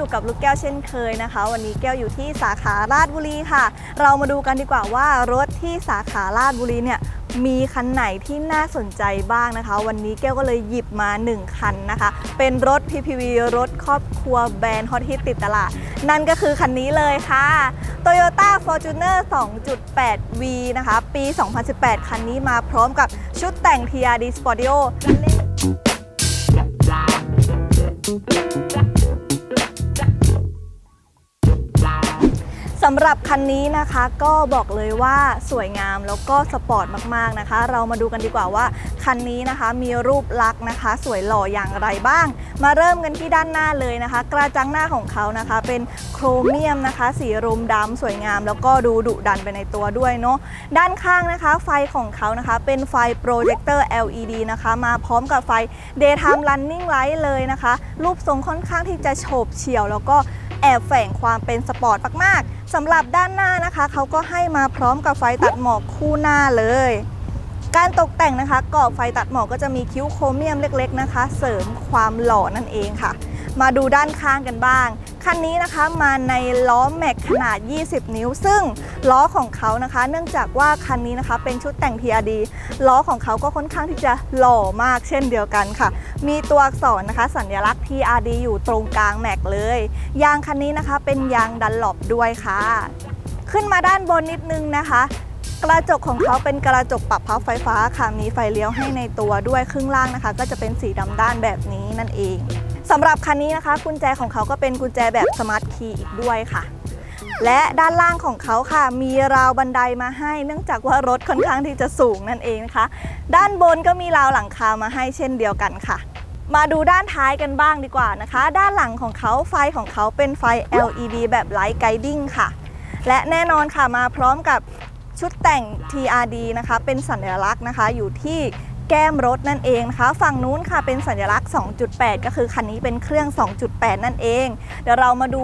อยู่กับลูกแก้วเช่นเคยนะคะ วันนี้แก้วอยู่ที่สาขาราชบุรีค่ะ เรามาดูกันดีกว่าว่ารถที่สาขาราชบุรีเนี่ยมีคันไหนที่น่าสนใจบ้างนะคะ วันนี้แก้วก็เลยหยิบมา 1 คันนะคะ เป็นรถ PPV รถครอบครัวแบรนด์ฮอตฮิตติดตลาด นั่นก็คือคันนี้เลยค่ะ Toyota Fortuner 2.8V นะคะ ปี 2018 คันนี้มาพร้อมกับชุดแต่ง TRD Sportio และเลขำหรับคันนี้นะคะก็บอกเลยว่าสวยงามแล้วก็สปอร์ตมากๆนะคะ เรามาดูกันดีกว่าว่าคันนี้นะคะมีรูปลักษณ์นะคะ สวยหล่ออย่างไรบ้าง มาเริ่มกันที่ด้านหน้าเลยนะคะ กระจังหน้าของเขานะคะ เป็นโครเมียมนะคะ สีรุมดำสวยงาม แล้วก็ดูดุดันไปในตัวด้วยเนาะด้านข้างนะคะ ไฟของเขานะคะ เป็นไฟโปรเจคเตอร์ LED นะคะ มาพร้อมกับไฟ Daytime Running Light เลยนะคะ รูปทรงค่อนข้างที่จะโฉบเฉี่ยว แล้วก็ แอบแฝงความเป็นสปอร์ตมากๆสำหรับด้านหน้านะคะเขาก็ให้มาพร้อมกับไฟตัดหมอกคู่หน้าเลย การตกแต่งนะคะกรอบไฟตัดหมอกก็จะมีคิ้วโครเมียมเล็ก ๆนะคะ เสริมความหล่อนั่นเองค่ะ มาดูด้านข้างกันบ้าง คันนี้นะคะมาในล้อแม็กขนาด 20 นิ้ว ซึ่งล้อของเขานะคะ เนื่องจากว่าคันนี้นะคะเป็นชุดแต่ง TRD ล้อของเขาก็ค่อนข้างที่จะหล่อมากเช่นเดียวกันค่ะ มีตัวอักษรนะคะ สัญลักษณ์ TRD อยู่ตรงกลางแม็กเลย ยางคันนี้นะคะเป็นยางดันหลบด้วยค่ะ ขึ้นมาด้านบนนิดนึงนะคะกระจกของเขาเป็นกระจกปรับพับไฟฟ้าค่ะ มีไฟเลี้ยวให้ในตัวด้วยครึ่งล่างนะคะ ก็จะเป็นสีดำด้านแบบนี้นั่นเอง สำหรับคันนี้นะคะ กุญแจของเขาก็เป็นกุญแจแบบสมาร์ทคีย์อีกด้วยค่ะ และด้านล่างของเขาค่ะ มีราวบันไดมาให้ เนื่องจากว่ารถค่อนข้างที่จะสูงนั่นเองนะคะ ด้านบนก็มีราวหลังคามาให้เช่นเดียวกันค่ะ มาดูด้านท้ายกันบ้างดีกว่านะคะ ด้านหลังของเขาไฟของเขาเป็นไฟ LED แบบไลท์ไกดิ้งค่ะ และแน่นอนค่ะมาพร้อมกับชุดแต่ง TRD นะคะ เป็นสัญลักษณ์นะคะอยู่ที่ แก้มรถนั่นเองนะคะ ฝั่งนู้นค่ะเป็นสัญลักษณ์ 2.8 ก็คือคันนี้เป็นเครื่อง 2.8 นั่นเอง เดี๋ยวเรามาดู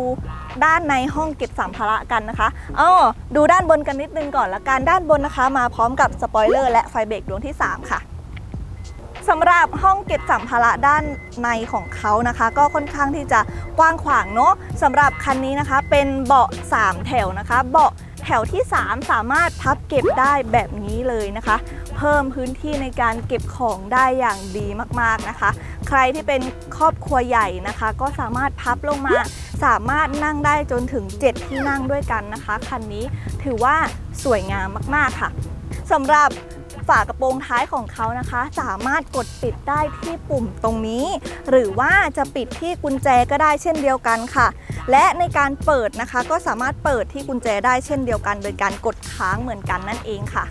ด้านในห้องเก็บสัมภาระกันนะคะอ๋อดูด้านบนกันนิดนึงก่อนละกันด้านบนนะคะ มาพร้อมกับสปอยเลอร์และไฟเบรกดวงที่ 3 ค่ะสำหรับห้องเก็บสัมภาระด้านในของเขานะคะ ก็ค่อนข้างที่จะกว้างขวางเนาะสำหรับคันนี้นะคะ เป็นเบาะ 3 แถวนะคะ เบาะแถวที่ 3 สามารถพับเก็บได้แบบนี้เลยนะคะ เพิ่มพื้นที่ในการเก็บของได้อย่างดีมากๆนะคะ ใครที่เป็นครอบครัวใหญ่นะคะ ก็สามารถพับลงมา สามารถนั่งได้จนถึง 7 ที่นั่งด้วยกันนะคะคันนี้ถือว่าสวยงามมากๆค่ะสำหรับฝากระโปรงท้ายของเขานะคะ สามารถกดปิดได้ที่ปุ่มตรงนี้ หรือว่าจะปิดที่กุญแจก็ได้เช่นเดียวกันค่ะ และในการเปิดนะคะ ก็สามารถเปิดที่กุญแจได้เช่นเดียวกัน โดยการกดค้างเหมือนกันนั่นเองค่ะ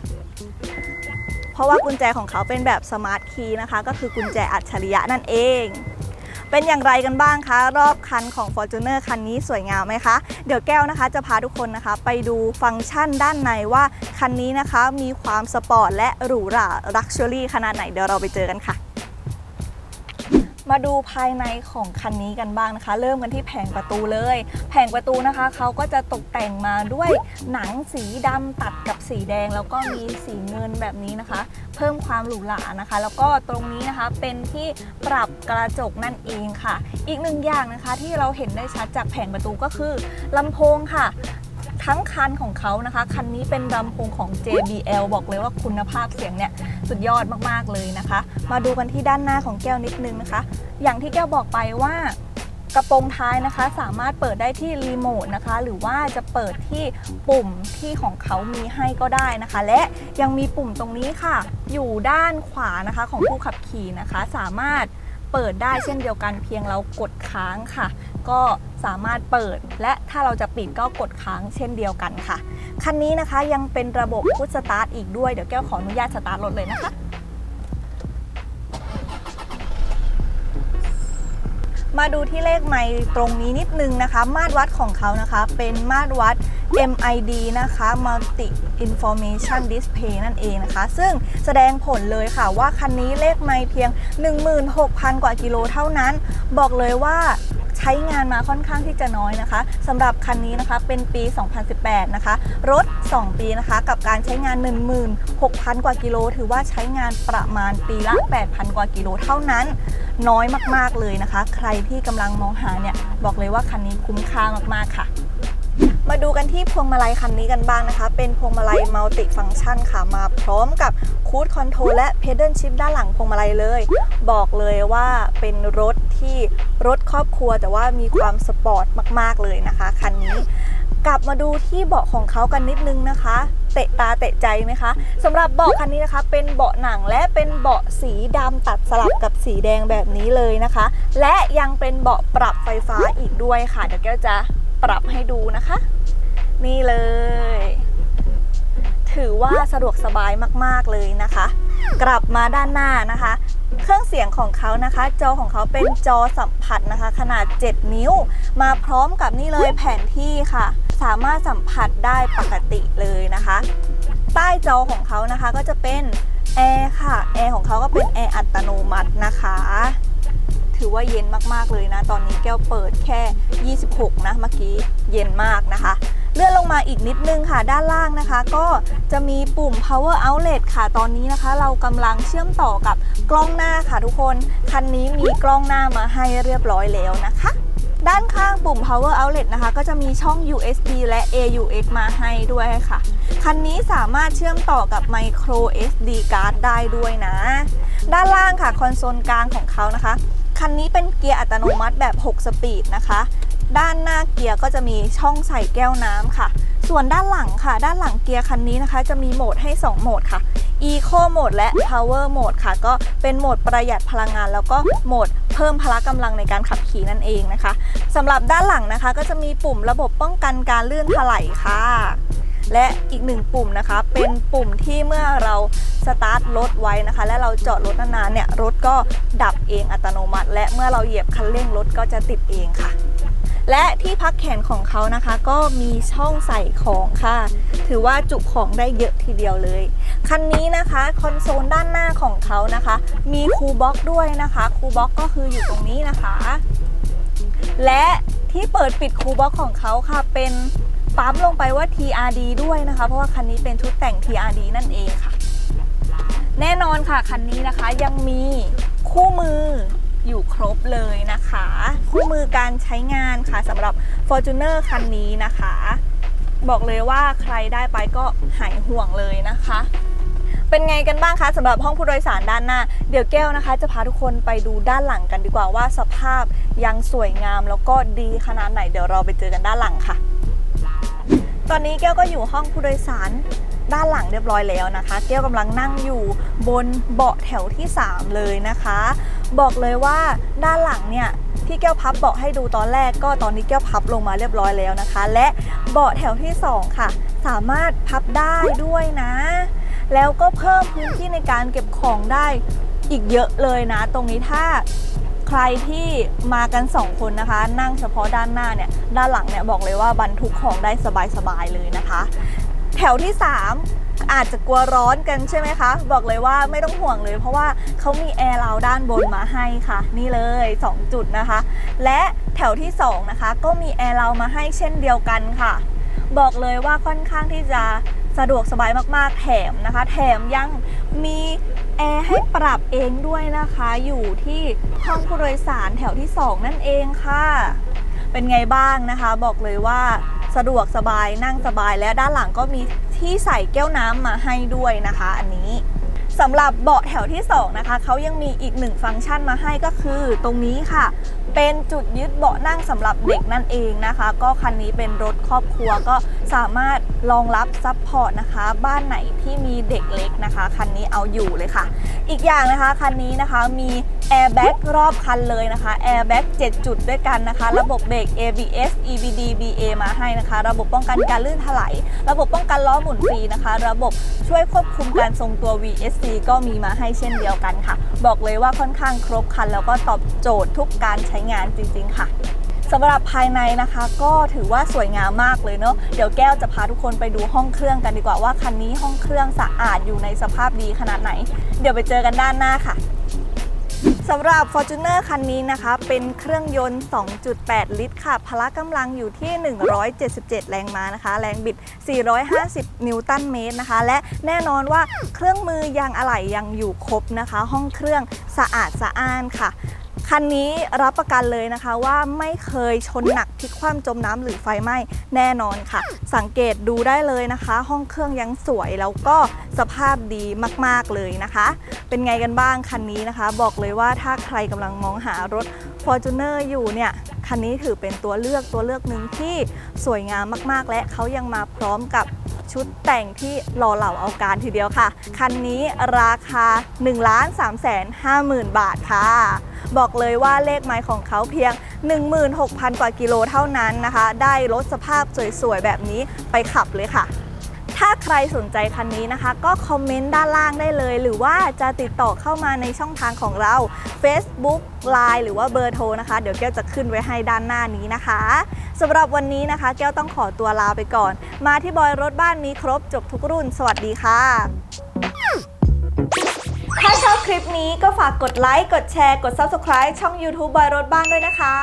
เพราะว่ากุญแจของเขาเป็นแบบสมาร์ทคีย์นะคะ ก็คือกุญแจอัจฉริยะนั่นเอง เป็นอย่างไรกันบ้างคะ รอบคันของ Fortuner คันนี้สวยงามไหมคะ เดี๋ยวแก้วนะคะจะพาทุกคนนะคะ ไปดูฟังก์ชันด้านในว่าคันนี้นะคะมีความสปอร์ตและหรูหราลักชัวรี่ขนาดไหนเดี๋ยวเราไปเจอกันค่ะ มาดูภายในของคันนี้กันบ้างนะคะ เริ่มกันที่แผงประตูเลย แผงประตูนะคะเขาก็จะตกแต่งมาด้วยหนังสีดำตัดกับสีแดง แล้วก็มีสีเงินแบบนี้นะคะ เพิ่มความหรูหรานะคะ แล้วก็ตรงนี้นะคะเป็นที่ปรับกระจกนั่นเองค่ะ อีกหนึ่งอย่างนะคะที่เราเห็นได้ชัดจากแผงประตูก็คือลำโพงค่ะ ทั้งคันของเขานะคะ คันนี้เป็นลำโพงของ JBL บอกเลยว่าคุณภาพเสียงเนี่ยสุดยอดมากๆเลยนะคะ มาดูกันที่ด้านหน้าของแก้วนิดนึงนะคะ อย่างที่แก้วบอกไปว่ากระโปรงท้ายนะคะ สามารถเปิดได้ที่รีโมทนะคะ หรือว่าจะเปิดที่ปุ่มที่ของเขามีให้ก็ได้นะคะ และยังมีปุ่มตรงนี้ค่ะ อยู่ด้านขวานะคะของผู้ขับขี่นะคะ สามารถเปิดได้เช่นเดียวกันเพียงเรากดค้างค่ะ ก็ สามารถเปิด และถ้าเราจะปิดก็กดค้างเช่นเดียวกันค่ะ คันนี้นะคะยังเป็นระบบพุชสตาร์ทอีกด้วย เดี๋ยวแก้วขออนุญาตสตาร์ทรถเลยนะคะมาดูที่เลขไมล์ตรงนี้นิดนึงนะคะ มาตรวัดของเขานะคะ เป็นมาตรวัด MID นะคะ Multi Information Display นั่นเองนะคะ ซึ่งแสดงผลเลยค่ะว่าคันนี้เลขไมล์เพียง 16,000 กว่ากิโลเท่านั้น บอกเลยว่า ช้งานมาค่อนข้างที่จะน้อยนะคะสำหรับคันนี้นะคะเป็นปี 2018 นะคะ รถ 2 ปีนะคะ กับการใช้งาน 16,000 กว่ากิโล ถือว่าใช้งานประมาณปีละ 8,000 กว่ากิโลเท่านั้นน้อยมาก ๆ เลยนะคะ ใครที่กำลังมองหาเนี่ย บอกเลยว่าคันนี้คุ้มค่ามาก ๆ ค่ะมาดูกันที่พวงมาลัยคันนี้กันบ้างนะคะ เป็นพวงมาลัยมัลติฟัง c t ชันค่ะ มาพร้อมกับคูดคอนโทรลและเพด a ลชิพด้านหลังพวงมาลัยเลย บอกเลยว่าเป็นรถ ที่รถครอบครัวแต่ว่ามีความสปอร์ตมาก ๆ เลยนะคะคันนี้กลับมาดูที่เบาะของเขากันนิดนึงนะคะ เตะตาเตะใจไหมคะสำหรับเบาะคันนี้นะคะ เป็นเบาะหนังและเป็นเบาะสีดำตัดสลับกับสีแดงแบบนี้เลยนะคะ และยังเป็นเบาะปรับไฟฟ้าอีกด้วยค่ะ เดี๋ยวแก้วจะปรับให้ดูนะคะ นี่เลย ถือว่าสะดวกสบายมากๆเลยนะคะ กลับมาด้านหน้านะคะ เครื่องเสียงของเขานะคะ จอของเขาเป็นจอสัมผัสนะคะ ขนาด 7 นิ้ว มาพร้อมกับนี่เลยแผนที่ค่ะ สามารถสัมผัสได้ปกติเลยนะคะ ใต้จอของเขานะคะก็จะเป็นแอร์ค่ะแอร์ของเขาก็เป็นแอร์อัตโนมัตินะคะ ถือว่าเย็นมากๆเลยนะ ตอนนี้แก้วเปิดแค่ 26 นะเมื่อกี้เย็นมากนะคะเลื่อนลงมาอีกนิดนึงค่ะด้านล่างนะคะ ก็จะมีปุ่ม power outlet ค่ะตอนนี้นะคะ เรากำลังเชื่อมต่อกับ กล้องหน้าค่ะทุกคน คันนี้มีกล้องหน้ามาให้เรียบร้อยแล้วนะคะ ด้านข้างปุ่ม power outlet นะคะ ก็จะมีช่อง USB และ AUX มาให้ด้วยค่ะ คันนี้สามารถเชื่อมต่อกับ micro SD card ได้ด้วยนะ ด้านล่างค่ะคอนโซลกลางของเขานะคะคันนี้เป็นเกียร์อัตโนมัติแบบ 6 สปีดนะคะ ด้านหน้าเกียร์ก็จะมีช่องใส่แก้วน้ำค่ะ ส่วนด้านหลังค่ะ ด้านหลังเกียร์คันนี้นะคะ จะมีโหมดให้ 2 โหมดค่ะ Eco Mode และ Power Mode ค่ะ ก็เป็นโหมดประหยัดพลังงาน แล้วก็โหมดเพิ่มพละกำลังในการขับขี่นั่นเองนะคะสำหรับด้านหลังนะคะ ก็จะมีปุ่มระบบป้องกันการลื่นถลายค่ะ และอีกหนึ่งปุ่มนะคะ เป็นปุ่มที่เมื่อเราสตาร์ทรถไว้นะคะ และเราจอดรถนานๆเนี่ยรถก็ดับเองอัตโนมัติ และเมื่อเราเหยียบคันเร่งรถก็จะติดเองค่ะ และที่พักแขนของเขานะคะ ก็มีช่องใส่ของค่ะ ถือว่าจุของได้เยอะทีเดียวเลย คันนี้นะคะคอนโซลด้านหน้าของเขานะคะ มีคูลบ็อกด้วยนะคะคูลบ็อกก็คืออยู่ตรงนี้นะคะ และที่เปิดปิดคูลบ็อกของเขาค่ะเป็นปั๊มลงไปว่า TRD ด้วยนะคะ เพราะว่าคันนี้เป็นชุดแต่ง TRD นั่นเองค่ะ แน่นอนค่ะคันนี้นะคะยังมีคู่มือ อยู่ครบเลยนะคะคู่มือการใช้งานค่ะสำหรับ Fortuner คันนี้นะคะ บอกเลยว่าใครได้ไปก็หายห่วงเลยนะคะ เป็นไงกันบ้างคะสำหรับห้องผู้โดยสารด้านหน้า เดี๋ยวแก้วนะคะ จะพาทุกคนไปดูด้านหลังกันดีกว่าว่าสภาพยังสวยงามแล้วก็ดีขนาดไหนเดี๋ยวเราไปเจอกันด้านหลังค่ะ ตอนนี้แก้วก็อยู่ห้องผู้โดยสารด้านหลังเรียบร้อยแล้วนะคะแก้วกำลังนั่งอยู่บนเบาะแถวที่ 3 เลยนะคะ บอกเลยว่าด้านหลังเนี่ยที่แก้วพับเบาะให้ดูตอนแรกก็ตอนนี้แก้วพับลงมาเรียบร้อยแล้วนะคะ และเบาะแถวที่ 2 ค่ะ สามารถพับได้ด้วยนะ แล้วก็เพิ่มพื้นที่ในการเก็บของได้อีกเยอะเลยนะ ตรงนี้ถ้าใครที่มากัน 2 คนนะคะ นั่งเฉพาะด้านหน้าเนี่ยด้านหลังเนี่ยบอกเลยว่าบรรทุกของได้สบายๆเลยนะคะ แถวที่ 3 อาจจะกลัวร้อนกันใช่ไหมคะ บอกเลยว่าไม่ต้องห่วงเลย เพราะว่าเขามีแอร์ราวด้านบนมาให้ค่ะ นี่เลย 2 จุดนะคะ และแถวที่ 2 นะคะ ก็มีแอร์ราวมาให้เช่นเดียวกันค่ะ บอกเลยว่าค่อนข้างที่จะสะดวกสบายมากๆ แถมนะคะ แถมยังมีแอร์ให้ปรับเองด้วยนะคะ อยู่ที่ห้องผู้โดยสารแถวที่ 2 นั่นเองค่ะ เป็นไงบ้างนะคะ บอกเลยว่า สะดวกสบายนั่งสบายและด้านหลังก็มีที่ใส่แก้วน้ำมาให้ด้วยนะคะ อันนี้ สำหรับเบาะแถวที่ 2 นะคะเขายังมีอีกหนึ่งฟังก์ชันมาให้ก็คือตรงนี้ค่ะ เป็นจุดยึดเบาะนั่งสำหรับเด็กนั่นเองนะคะ ก็คันนี้เป็นรถครอบครัวก็สามารถรองรับซัพพอร์ตนะคะ บ้านไหนที่มีเด็กเล็กนะคะ คันนี้เอาอยู่เลยค่ะ อีกอย่างนะคะคันนี้นะคะมีแอร์แบ็กรอบคันเลยนะคะแอร์แบ็ก7จุดด้วยกันนะคะ ระบบเบรก ABS EBD BA มาให้นะคะ ระบบป้องกันการลื่นถลายระบบป้องกันล้อหมุนฟรีนะคะ ระบบช่วยควบคุมการทรงตัว VSC ก็มีมาให้เช่นเดียวกันค่ะ บอกเลยว่าค่อนข้างครบครัน แล้วก็ตอบโจทย์ทุกการใช้งานจริง ๆ ค่ะสำหรับภายในนะคะ ก็ถือว่าสวยงามมากเลยเนาะเดี๋ยวแก้วจะพาทุกคนไปดูห้องเครื่องกันดีกว่าว่าคันนี้ห้องเครื่องสะอาดอยู่ในสภาพดีขนาดไหน เดี๋ยวไปเจอกันด้านหน้าค่ะ สำหรับ Fortuner คันนี้นะคะ เป็นเครื่องยนต์ 2.8 ลิตรค่ะ พละกำลังอยู่ที่ 177 แรงม้านะคะ แรงบิด 450 นิวตันเมตรนะคะ และแน่นอนว่าเครื่องมือยางอะไหล่ยังอยู่ครบนะคะ ห้องเครื่องสะอาดสะอ้านค่ะ คันนี้รับประกันเลยนะคะว่าไม่เคยชนหนักพลิกคว่ำจมน้ำหรือไฟไหม้แน่นอนค่ะ สังเกตดูได้เลยนะคะ ห้องเครื่องยังสวยแล้วก็สภาพดีมากๆเลยนะคะ เป็นไงกันบ้างคันนี้นะคะ บอกเลยว่าถ้าใครกำลังมองหารถ Fortuner อยู่เนี่ย คันนี้ถือเป็นตัวเลือกตัวเลือกหนึ่งที่สวยงามมากๆ และเขายังมาพร้อมกับ ชุดแต่งที่หล่อเหล่าเอาการทีเดียวค่ะ คันนี้ราคา 1 3 5 0 0 0 0 บาทค่ะ บอกเลยว่าเลขไม้ของเขาเพียง 16,000 กว่ากิโลเท่านั้นนะคะ ได้รถสภาพสวยๆ แบบนี้ไปขับเลยค่ะ ถ้าใครสนใจคันนี้นะคะ ก็คอมเมนต์ด้านล่างได้เลย หรือว่าจะติดต่อเข้ามาในช่องทางของเรา Facebook Line หรือว่าเบอร์โทรนะคะ เดี๋ยวแก้วจะขึ้นไว้ให้ด้านหน้านี้นะคะสำหรับวันนี้นะคะ แก้วต้องขอตัวลาไปก่อน มาที่บอยรถบ้านมีครบจบทุกรุ่น สวัสดีค่ะ ถ้าชอบคลิปนี้ก็ฝากกดไลค์ กดแชร์ กด Subscribe ช่อง YouTube บอยรถบ้านด้วยนะคะ